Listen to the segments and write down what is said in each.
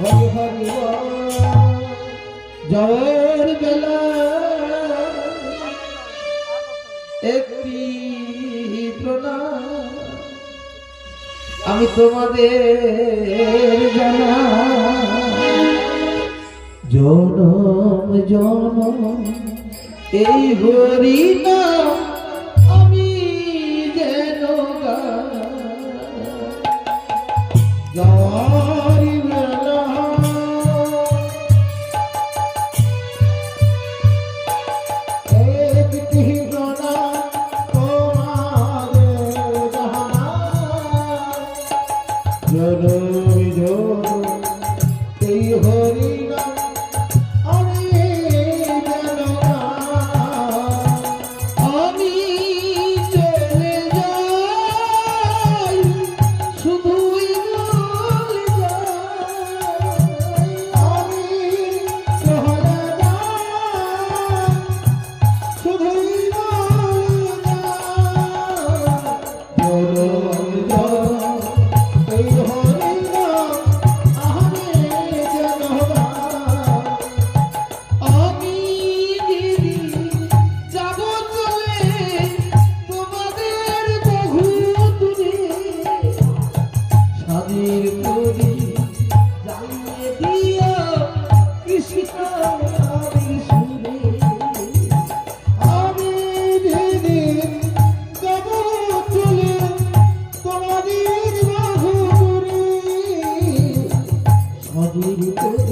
হরি বেলা একটি প্রণাম। আমি তোমাদের জানা। জনম জনম, এই হরি না আমি যেন গা জনই জন এই হরি గిరి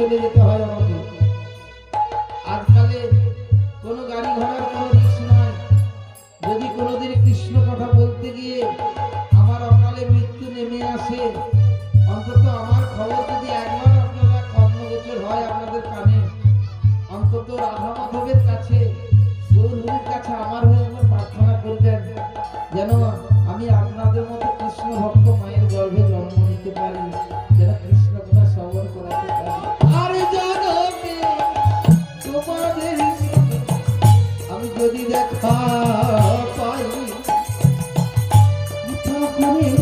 চলে যেতে হয় আমাকে। আজকালে কোনো গাড়ি ঘোড়ার কোনো রিক্স নয় যদি কোনোদিন কৃষ্ণ কথা বলতে গিয়ে আমার অকালে মৃত্যু নেমে আসে, অন্তত আমার খবর যদি একবার যদি দেখা পাই ঠাকুরের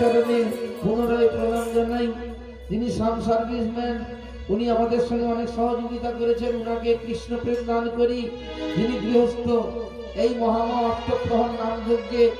চরণে পুনরায় প্রণাম জানাই। তিনি সাম সার্ভিসম্যান উনি আমাদের সঙ্গে অনেক সহযোগিতা করেছেন। উনাকে কৃষ্ণপ্রেম দান করি। যিনি গৃহস্থ, এই মহামা অষ্টপ্রহণ নাম যজ্ঞে